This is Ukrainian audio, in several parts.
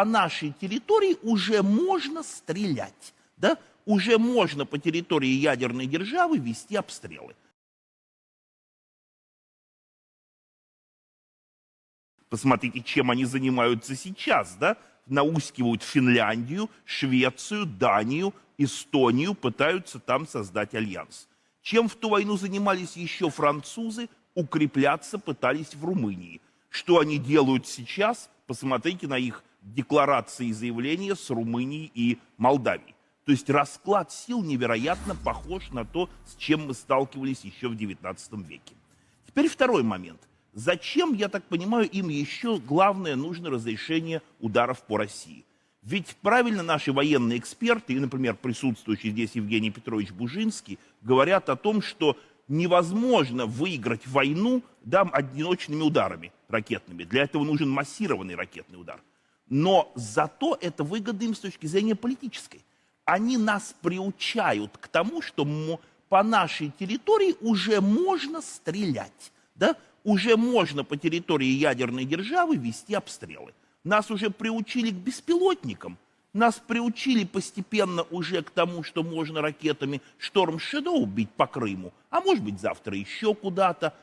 по нашей территории уже можно стрелять, да? Уже можно по территории ядерной державы вести обстрелы. Посмотрите, чем они занимаются сейчас, да? Наускивают Финляндию, Швецию, Данию, Эстонию, пытаются там создать альянс. Чем в ту войну занимались еще французы, укрепляться пытались в Румынии. Что они делают сейчас? Посмотрите на их декларации и заявления с Румынией и Молдавией. То есть расклад сил невероятно похож на то, с чем мы сталкивались еще в XIX веке. Теперь второй момент. Зачем, я так понимаю, им еще главное нужно разрешение ударов по России? Ведь правильно наши военные эксперты, и, например, присутствующий здесь Евгений Петрович Бужинский, говорят о том, что невозможно выиграть войну да, одиночными ударами ракетными. Для этого нужен массированный ракетный удар. Но зато это выгодно им с точки зрения политической. Они нас приучают к тому, что по нашей территории уже можно стрелять. Да? Уже можно по территории ядерной державы вести обстрелы. Нас уже приучили к беспилотникам. Нас приучили постепенно уже к тому, что можно ракетами Шторм Shadow бить по Крыму, а может быть завтра еще куда-то.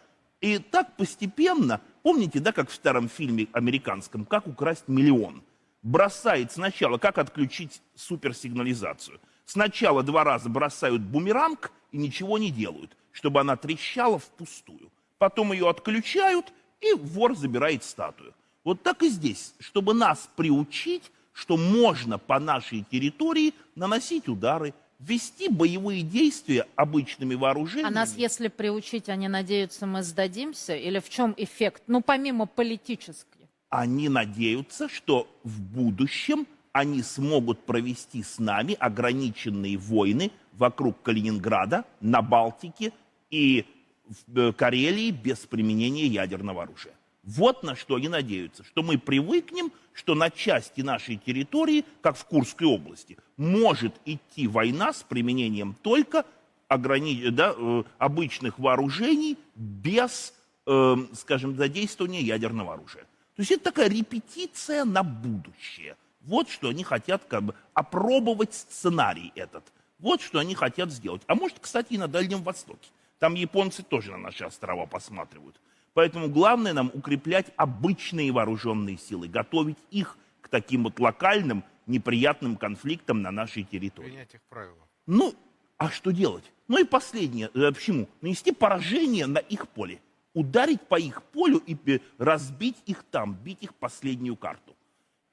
И так постепенно, помните, да, как в старом фильме американском, как украсть миллион? Бросает сначала, как отключить суперсигнализацию. Сначала два раза бросают бумеранг и ничего не делают, чтобы она трещала впустую. Потом ее отключают, и вор забирает статую. Вот так и здесь, чтобы нас приучить, что можно по нашей территории наносить удары, вести боевые действия обычными вооружениями. А нас, если приучить, они надеются, мы сдадимся? Или в чем эффект? Ну, помимо политических. Они надеются, что в будущем они смогут провести с нами ограниченные войны вокруг Калининграда, на Балтике и в э, Карелии без применения ядерного оружия. Вот на что они надеются, что мы привыкнем, что на части нашей территории, как в Курской области, может идти война с применением только ограни... да, э, обычных вооружений без, э, скажем, задействования ядерного оружия. То есть это такая репетиция на будущее. Вот что они хотят как бы опробовать сценарий этот. Вот что они хотят сделать. А может, кстати, и на Дальнем Востоке. Там японцы тоже на наши острова посматривают. Поэтому главное нам укреплять обычные вооруженные силы, готовить их к таким вот локальным неприятным конфликтам на нашей территории. Принять их правила. Ну, а что делать? Ну и последнее, э, почему? Нанести поражение на их поле. Ударить по их полю и э, разбить их там, бить их последнюю карту.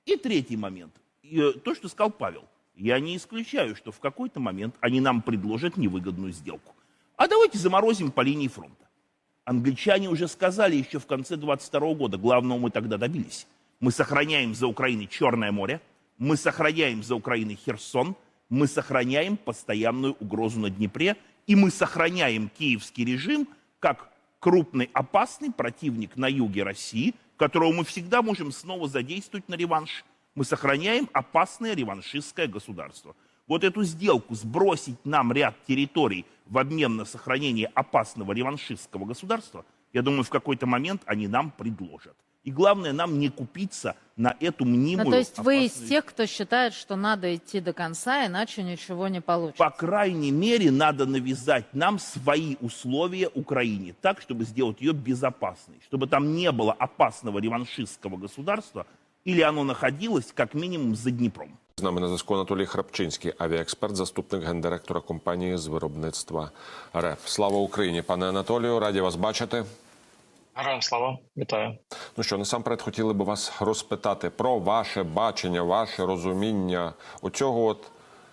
И третий момент. Э, То, что сказал Павел. Я не исключаю, что в какой-то момент они нам предложат невыгодную сделку. А давайте заморозим по линии фронта. Англичане уже сказали еще в конце 22 года, главного мы тогда добились. Мы сохраняем за Украиной Черное море, мы сохраняем за Украиной Херсон, мы сохраняем постоянную угрозу на Днепре, и мы сохраняем киевский режим как крупный опасный противник на юге России, которого мы всегда можем снова задействовать на реванш. Мы сохраняем опасное реваншистское государство. Вот эту сделку сбросить нам ряд территорий в обмен на сохранение опасного реваншистского государства, я думаю, в какой-то момент они нам предложат. И главное, нам не купиться на эту мнимую... Ну, то есть вы из опасную тех, кто считает, что надо идти до конца, иначе ничего не получится. По крайней мере, надо навязать нам свои условия Украине, так, чтобы сделать ее безопасной, чтобы там не было опасного реваншистского государства, или оно находилось как минимум за Днепром. З нами на зв'язку Анатолій Храпчинський, авіаексперт, заступник гендиректора компанії з виробництва РФ. Слава Україні, пане Анатолію, раді вас бачити. Героям слава, вітаю. Ну що, насамперед хотіли би вас розпитати про ваше бачення, ваше розуміння оцього от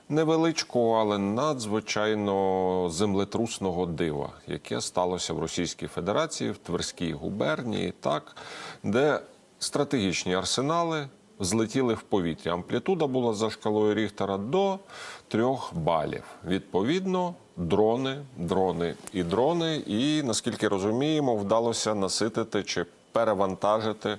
невеличкого, але надзвичайно землетрусного дива, яке сталося в Російській Федерації, в Тверській губернії, так, де стратегічні арсенали злетіли в повітря. Амплітуда була за шкалою Ріхтера до 3 балів. Відповідно, дрони, дрони і дрони. І наскільки розуміємо, вдалося наситити чи перевантажити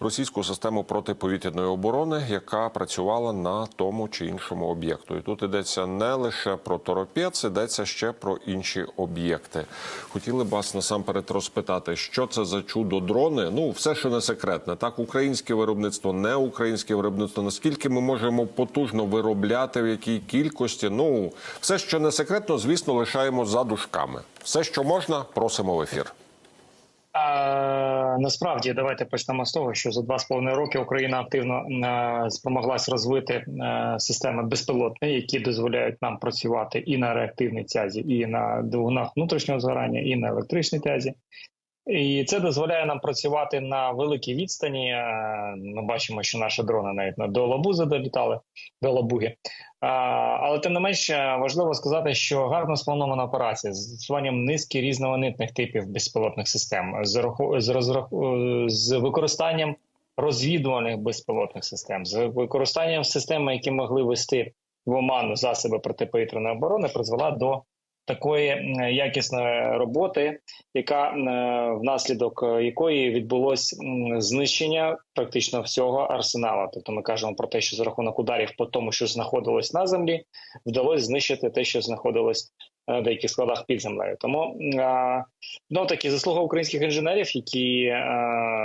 російську систему протиповітряної оборони, яка працювала на тому чи іншому об'єкту. І тут йдеться не лише про торопець, йдеться ще про інші об'єкти. Хотіли б вас насамперед розпитати, що це за чудо дрони? Ну, все, що не секретне, так українське виробництво, не українське виробництво. Наскільки ми можемо потужно виробляти, в якій кількості? Ну, все, що не секретно, звісно, лишаємо за дужками. Все, що можна, просимо в ефір. Насправді давайте почнемо з того, що за два з половиною роки Україна активно е, спромоглась розвити е, системи безпілотні, які дозволяють нам працювати і на реактивній тязі, і на двигунах внутрішнього згорання, і на електричній тязі. І це дозволяє нам працювати на великій відстані. Е, Ми бачимо, що наші дрони навіть на до Лабузи долітали, до Лабуги. Але тим не менш важливо сказати, що гарно спланована операція з застосуванням низки різноманітних типів безпілотних систем, з, з, з використанням розвідувальних безпілотних систем, з використанням систем, які могли вести в оману засоби протиповітряної оборони, призвела до такої якісної роботи, яка м, внаслідок е, якої відбулось знищення практично всього арсеналу. Тобто ми кажемо про те, що за рахунок ударів по тому, що знаходилось на землі, вдалося знищити те, що знаходилось е, в деяких складах під землею. Тому ну таки заслуга українських інженерів, які е,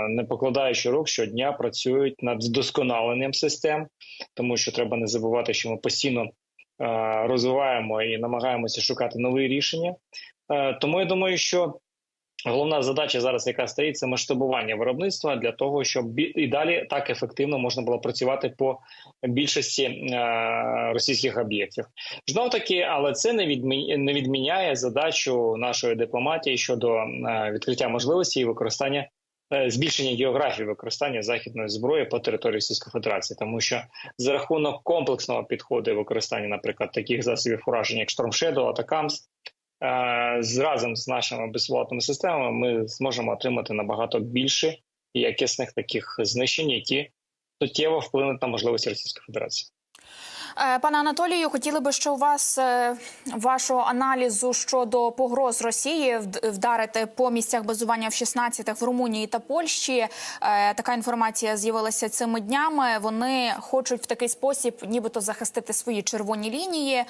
не покладаючи рук щодня працюють над вдосконаленням систем, тому що треба не забувати, що ми постійно е, розвиваємо і намагаємося шукати нові рішення. Е, Тому я думаю, що головна задача зараз, яка стоїть, це масштабування виробництва для того, щоб і далі так ефективно можна було працювати по більшості е, російських об'єктів. Знов таки, але це не відмі- не відміняє задачу нашої дипломатії щодо е, відкриття можливості і використання. Е, Збільшення географії використання західної зброї по території Російської Федерації, тому що за рахунок комплексного підходу і використання, наприклад, таких засобів ураження, як Shadow, Атакамс, разом з нашими безпілотними системами, ми зможемо отримати набагато більше якісних таких знищень, які суттєво вплинуть на можливості Російської Федерації. Е, Пане Анатолію, хотіли би, що у вас е, вашого аналізу щодо погроз Росії вдарити по місцях базування в 16 в Румунії та Польщі. Е, Така інформація з'явилася цими днями. Вони хочуть в такий спосіб, нібито захистити свої червоні лінії.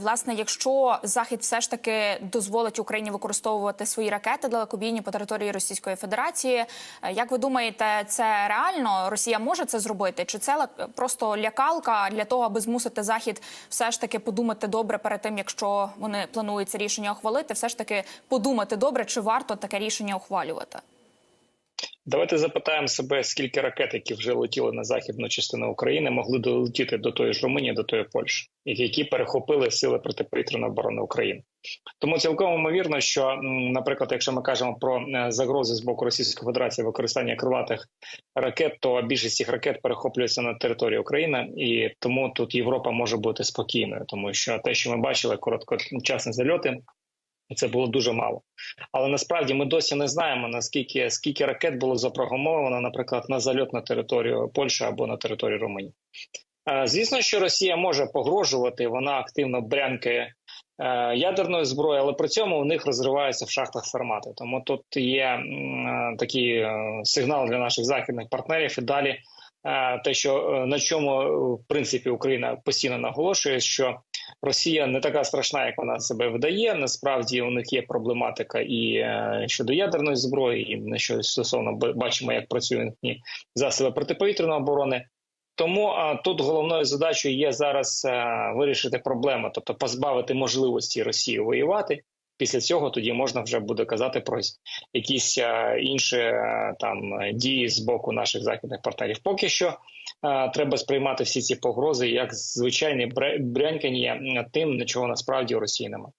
Власне, якщо Захід все ж таки дозволить Україні використовувати свої ракети далекобійні по території Російської Федерації, як ви думаєте, це реально Росія може це зробити? Чи це просто лякалка для того, аби змусити Захід все ж таки подумати добре перед тим, якщо вони планують це рішення ухвалити, все ж таки подумати добре, чи варто таке рішення ухвалювати? Давайте запитаємо себе, скільки ракет, які вже летіли на західну частину України, могли долетіти до тої ж Румунії, до тої Польщі, які перехопили сили протиповітряної оборони України. Тому цілком ймовірно, що, наприклад, якщо ми кажемо про е, загрози з боку Російської Федерації використання крилатих ракет, то більшість цих ракет перехоплюється на території України, і тому тут Європа може бути спокійною, тому що те, що ми бачили, короткочасні зальоти. Це було дуже мало, але насправді ми досі не знаємо наскільки скільки ракет було запрограмовано, наприклад, на зальот на територію Польщі або на територію Румунії. Е, Звісно, що Росія може погрожувати, вона активно брянкає е, ядерною зброєю, але при цьому у них розриваються в шахтах формати. Тому тут є е, такий е, сигнал для наших західних партнерів і далі. Те, що на чому в принципі Україна постійно наголошує, що Росія не така страшна, як вона себе видає. Насправді у них є проблематика і щодо ядерної зброї, і на що стосовно бачимо, як працюють засоби протиповітряної оборони. Тому а, тут головною задачею є зараз е, вирішити проблему, тобто позбавити можливості Росії воювати. Після цього тоді можна вже буде казати про якісь е, інші е, там дії з боку наших західних партнерів. Поки що е, треба сприймати всі ці погрози як звичайне брянькання тим, нічого насправді у Росії немає.